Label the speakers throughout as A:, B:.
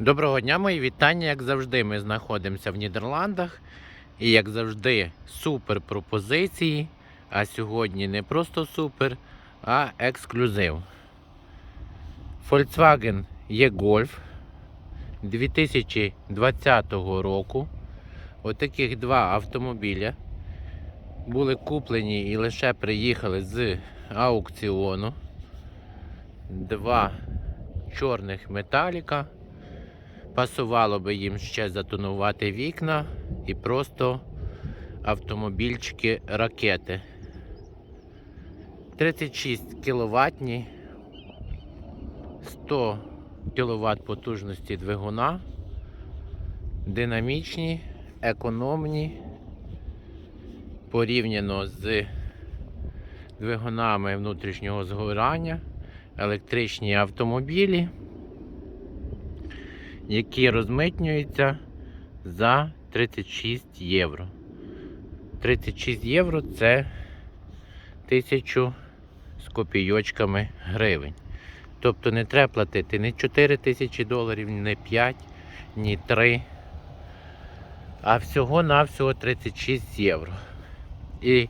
A: Доброго дня, мої вітання. Як завжди, ми знаходимося в Нідерландах. І як завжди, супер пропозиції. А сьогодні не просто супер, а ексклюзив. Volkswagen E-Golf 2020 року. Отаких два автомобіля були куплені і лише приїхали з аукціону. Два чорних металіка. Пасувало би їм ще затонувати вікна і просто автомобільчики ракети. 36 кВт, 100 кВт потужності двигуна, динамічні, економні, порівняно з двигунами внутрішнього згорання, електричні автомобілі які розмитнюються за 36 євро. 36 євро це 1000 з копійочками гривень. Тобто не треба платити ні 4 тисячі доларів, ні 5, ні 3, а всього-навсього 36 євро. І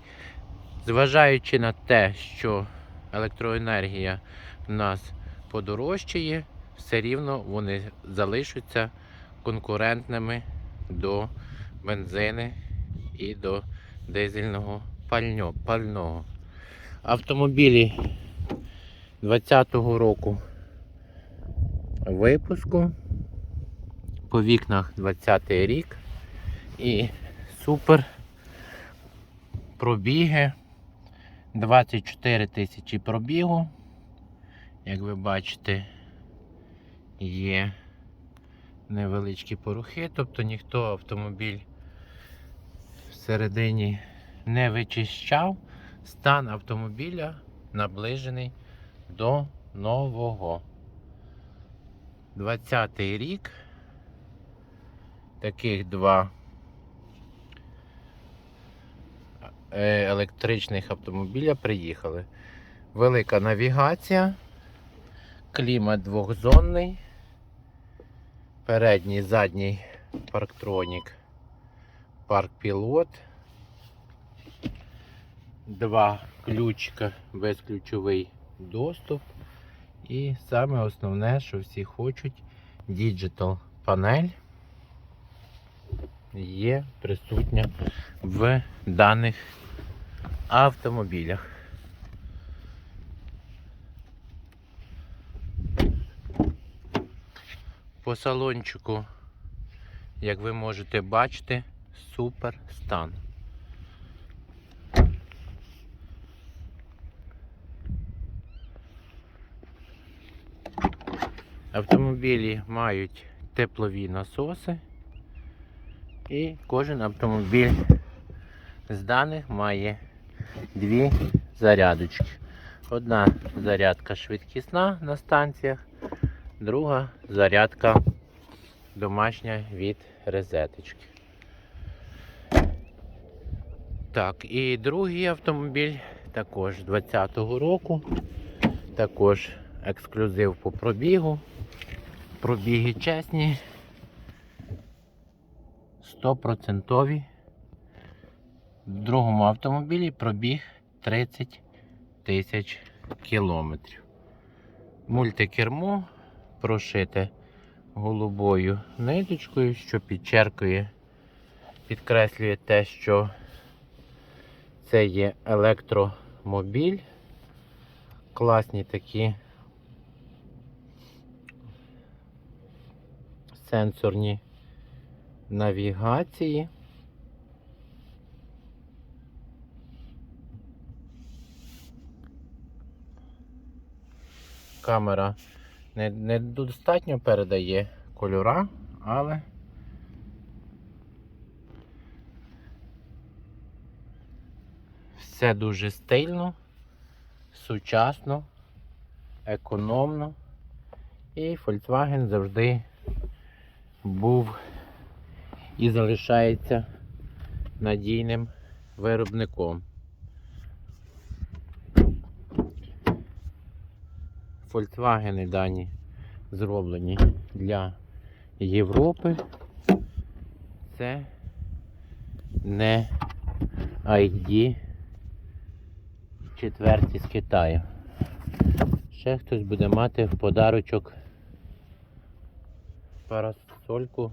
A: зважаючи на те, що електроенергія в нас подорожчає, все рівно вони залишаться конкурентними до бензини і до дизельного пального. Автомобілі 20-го року випуску. По вікнах 20-й рік. І супер пробіги. 24 тисячі пробігу. Як ви бачите, є невеличкі порухи, тобто ніхто автомобіль всередині не вичищав. Стан автомобіля наближений до нового. 20-й рік. Таких два е, електричних автомобіля приїхали. Велика навігація, клімат двохзонний. Передній, задній парктронік, парк пілот. Два ключика, безключовий доступ. І саме основне, що всі хочуть, Digital панель є присутня в даних автомобілях. По салончику, як ви можете бачити, супер стан. Автомобілі мають теплові насоси, і кожен автомобіль з даних має дві зарядочки. Одна зарядка швидкісна на станціях, друга зарядка домашня від розеточки. Так, і другий автомобіль також 20-го року. Також ексклюзив по пробігу. Пробіги чесні. 100%. В другому автомобілі пробіг 30 тисяч кілометрів. Мультикермо прошите голубою ниточкою, що підчеркує, підкреслює те, що це є електромобіль. Класні такі сенсорні навігації. Камера не, недостатньо передає кольора, але все дуже стильно, сучасно, економно. І Volkswagen завжди був і залишається надійним виробником. Volkswagen дані зроблені для Європи. Це не ID четверті з Китаю. Ще хтось буде мати в подарочок парасольку.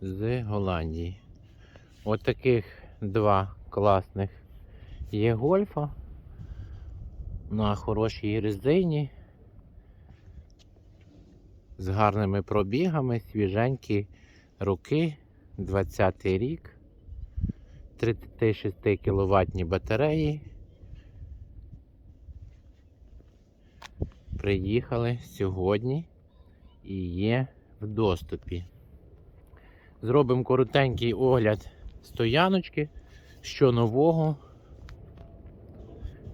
A: З Голландії. От два класних є гольфа на хорошій резині. З гарними пробігами, свіженькі роки, 20 рік, 36 кВт батареї. Приїхали сьогодні і є в доступі. Зробимо коротенький огляд стояночки, що нового,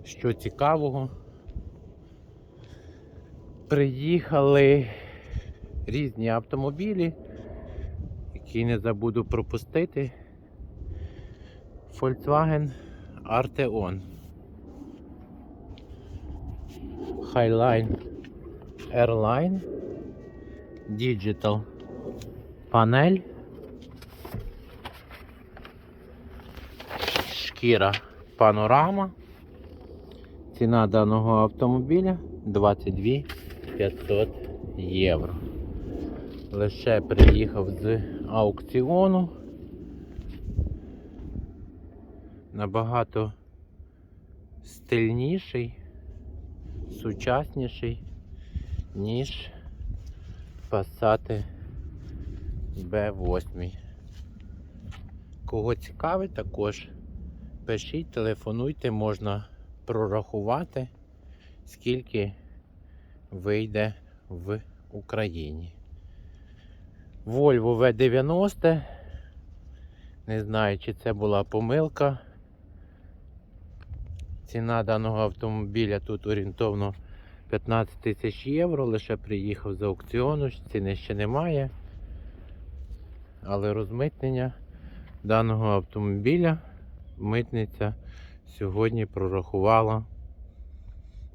A: що цікавого. Приїхали різні автомобілі, які не забуду пропустити. Volkswagen Arteon. Highline Airline. Digital панель. Шкіра панорама. Ціна даного автомобіля 22 500 євро. Лише приїхав з аукціону. Набагато стильніший, сучасніший, ніж Passat B8. Кого цікавить, також пишіть, телефонуйте, можна прорахувати, скільки вийде в Україні. Volvo V90. Не знаю, чи це була помилка. Ціна даного автомобіля тут орієнтовно 15 тисяч євро. Лише приїхав з аукціону, ціни ще немає. Але розмитнення даного автомобіля митниця сьогодні прорахувала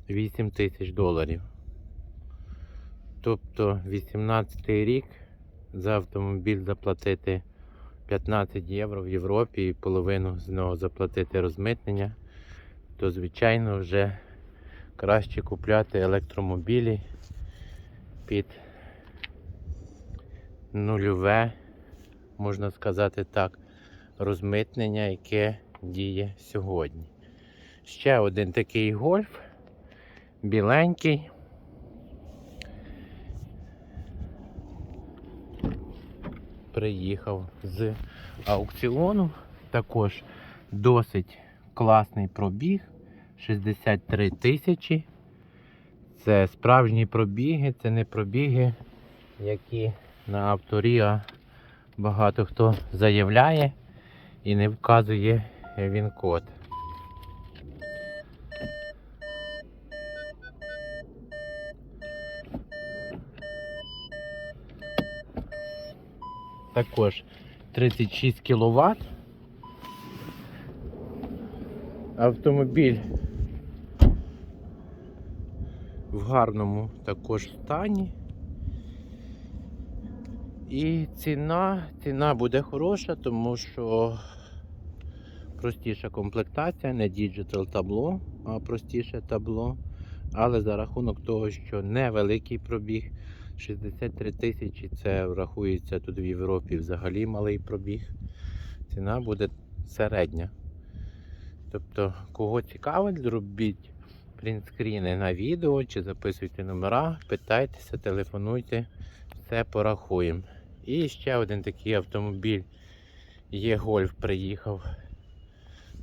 A: 8 тисяч доларів. Тобто 18 рік за автомобіль заплатити 15 євро в Європі і половину з нього заплатити розмитнення, то звичайно вже краще купляти електромобілі під нульове, можна сказати так, розмитнення, яке діє сьогодні. Ще один такий гольф, біленький. Приїхав з аукціону. Також досить класний пробіг. 63 тисячі. Це справжні пробіги, це не пробіги, які на авторіа багато хто заявляє і не вказує він код. Також 36 кВт. Автомобіль в гарному також стані. І ціна, ціна буде хороша, тому що простіша комплектація, не діджитал табло, а простіше табло. Але за рахунок того, що невеликий пробіг, 63 тисячі, це врахується тут в Європі взагалі малий пробіг. Ціна буде середня. Тобто, кого цікавить, зробіть принтскріни на відео чи записуйте номера, питайтеся, телефонуйте, все порахуємо. І ще один такий автомобіль є гольф приїхав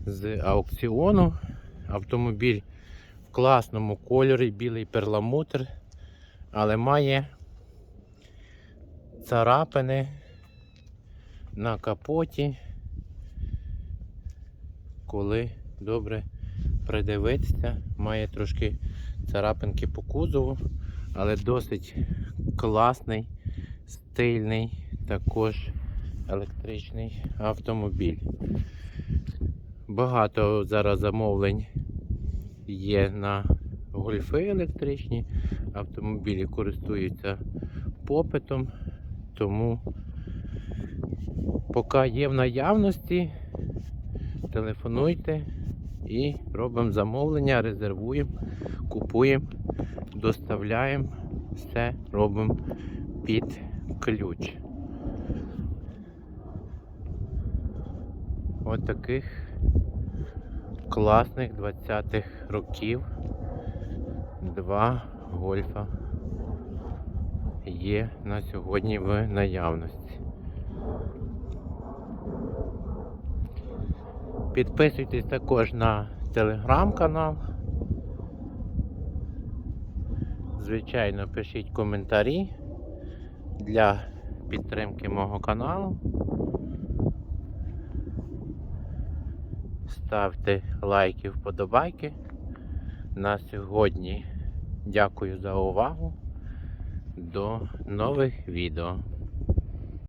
A: з аукціону. Автомобіль в класному кольорі, білий перламутр, але має царапини на капоті, коли добре придивитися, має трошки царапинки по кузову, але досить класний, стильний, також електричний автомобіль. Багато зараз замовлень є на гольфи електричні, автомобілі користуються попитом, тому поки є в наявності, телефонуйте і робимо замовлення, резервуємо, купуємо, доставляємо, все робимо під ключ. От таких класних 20-х років два гольфа є на сьогодні в наявності. Підписуйтесь також на телеграм-канал. Звичайно, пишіть коментарі для підтримки мого каналу. Ставте лайки, вподобайки. На сьогодні дякую за увагу. До нових відео.